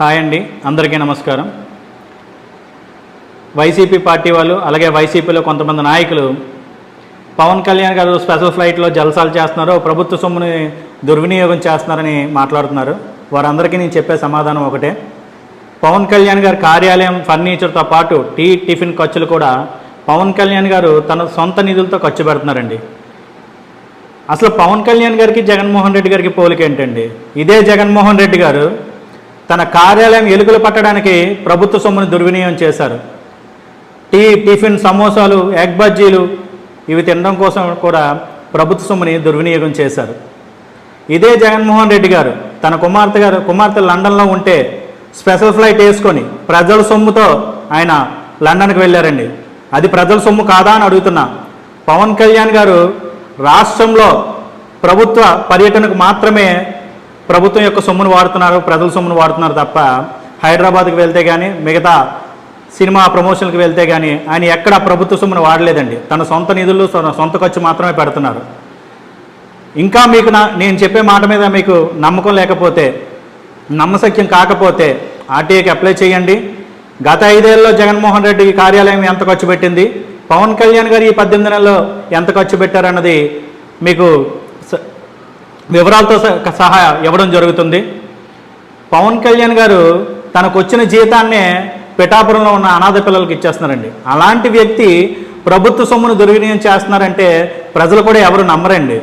Hi అండి అందరికీ నమస్కారం. వైసీపీ పార్టీ వాళ్ళు అలాగే వైసీపీలో కొంతమంది నాయకులు పవన్ కళ్యాణ్ గారు స్పెషల్ ఫ్లైట్లో జలసాలు చేస్తున్నారు ప్రభుత్వ సొమ్ముని దుర్వినియోగం చేస్తున్నారని మాట్లాడుతున్నారు. వారందరికీ నేను చెప్పే సమాధానం ఒకటే. పవన్ కళ్యాణ్ గారి కార్యాలయం ఫర్నిచర్తో పాటు టీ టిఫిన్ ఖర్చులు కూడా పవన్ కళ్యాణ్ గారు తన సొంత నిధులతో ఖర్చు పెడుతున్నారండి. అసలు పవన్ కళ్యాణ్ గారికి జగన్మోహన్ రెడ్డి గారికి పోలిక ఏంటండి? ఇదే జగన్మోహన్ రెడ్డి గారు తన కార్యాలయం ఎలుకలు పట్టడానికి ప్రభుత్వ సొమ్ముని దుర్వినియోగం చేశారు. టీ టిఫిన్ సమోసాలు ఎగ్ బజ్జీలు ఇవి తినడం కోసం కూడా ప్రభుత్వ సొమ్ముని దుర్వినియోగం చేశారు. ఇదే జగన్మోహన్ రెడ్డి గారు తన కుమార్తె గారు కుమార్తె లండన్లో ఉంటే స్పెషల్ ఫ్లైట్ వేసుకొని ప్రజల సొమ్ముతో ఆయన లండన్కి వెళ్ళారండి. అది ప్రజల సొమ్ము కాదా అని అడుగుతున్నా. పవన్ కళ్యాణ్ గారు రాష్ట్రంలో ప్రభుత్వ పర్యటనకు మాత్రమే ప్రభుత్వం యొక్క సొమ్మును వాడుతున్నారు ప్రజల సొమ్మును వాడుతున్నారు తప్ప హైదరాబాద్కి వెళ్తే కానీ మిగతా సినిమా ప్రమోషన్కి వెళ్తే కానీ ఆయన ఎక్కడ ప్రభుత్వ సొమ్మును వాడలేదండి. తన సొంత నిధులు సొంత ఖర్చు మాత్రమే పెడుతున్నారు. ఇంకా మీకు నా నేను చెప్పే మాట మీద మీకు నమ్మకం లేకపోతే నమ్మశక్యం కాకపోతే ఆర్టీఐకి అప్లై చేయండి. గత ఐదేళ్ళలో జగన్మోహన్ రెడ్డి కార్యాలయం ఎంత ఖర్చు పెట్టింది? పవన్ కళ్యాణ్ గారు ఈ పద్దెనిమిది నెలల్లో ఎంత ఖర్చు పెట్టారన్నది మీకు వివరాలతో సహా ఇవ్వడం జరుగుతుంది. పవన్ కళ్యాణ్ గారు తనకు వచ్చిన జీతాన్నే పిఠాపురంలో ఉన్న అనాథ పిల్లలకి ఇచ్చేస్తున్నారండి. అలాంటి వ్యక్తి ప్రభుత్వ సొమ్మును దుర్వినియోగం చేస్తున్నారంటే ప్రజలు కూడా ఎవరు నమ్మరండి.